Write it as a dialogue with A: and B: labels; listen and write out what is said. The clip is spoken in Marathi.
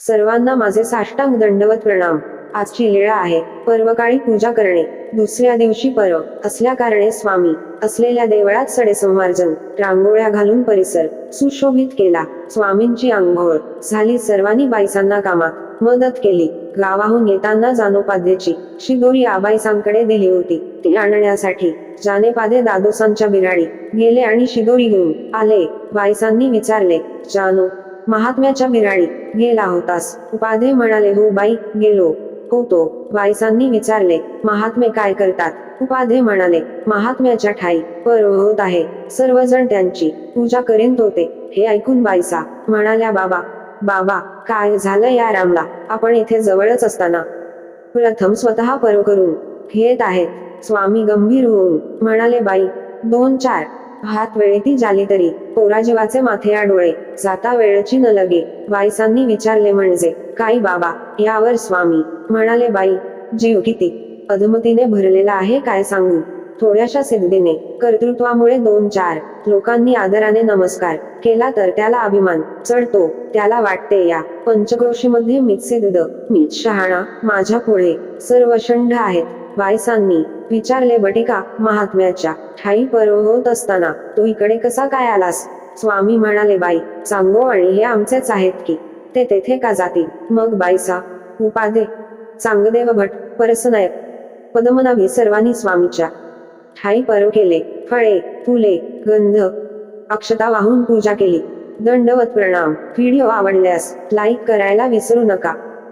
A: सर्वांना माझे साष्टांग दंडवत प्रणाम. आजची लीळा आहे पर्वकाळी पूजा करणे. दुसऱ्या दिवशी पर्व असल्या कारणे स्वामी असलेल्या देवळात सडेसंमार्जन रांगोळ्या घालून परिसर सुशोभित केला. स्वामींची आंघोळ झाली सर्वांनी बाईसांना कामात. मदत केली. गावाहून येताना जानोपाद्याची शिदोरी आबाईसांकडे दिली होती. ती आणण्यासाठी जानेपादे दादोसांच्या बिराडी गेले आणि शिदोरी घेऊन आले. बाईसांनी विचारले जानू महात्म्याच्या मिराळी गेला होतास. उपाध्ये म्हणाले हो बाई गेलो. होतो. बाईसांनी विचारले महात्मे काय करतात? उपाधे म्हणाले महात्म्याच्या ठाई पर्व होत आहे सर्वजण त्यांची पूजा करीत होते हे ऐकून बाईसा म्हणाल्या बाबा बाबा काय झालं या रामला? आपण इथे जवळच असताना. प्रथम स्वतः पर्व करून घेत आहेत. स्वामी गंभीर होऊन म्हणाले बाई. दोन चार हात वेळेती झाली तरी. पोराजीवाचे माथे आडोळे जाता वेळची न लगे. बाईसांनी विचारले म्हणजे काही बाबा यावर स्वामी. म्हणाले बाई जीव किती अधमतीने भरलेला आहे काय सांगू? थोड्याशा सिद्धीने कर्तृत्वामुळे दोन चार. लोकांनी आदराने नमस्कार केला तर त्याला अभिमान. चढतो त्याला वाटते या. पंचक्रोशीमध्ये मीच सिद्ध. मीच शहाणा. माझ्या पुढे. सर्व षंड आहेत. वायसांनी विचारले बटिका महात्म्याच्या ठाई पर्व होत असताना तू इकडे कसा काय आलास? स्वामी म्हणाले बाई सांगो आणि हे आमचेच आहेत की ते तेथे का जातील? मग बाईसा उपाधे चांगदेव भट परसनायक पद्मनाभी सर्वांनी स्वामीच्या ठाई पर्व केले. फळे फुले गंध अक्षता वाहून पूजा केली. दंडवत प्रणाम. व्हिडिओ आवडल्यास लाईक करायला विसरू नका.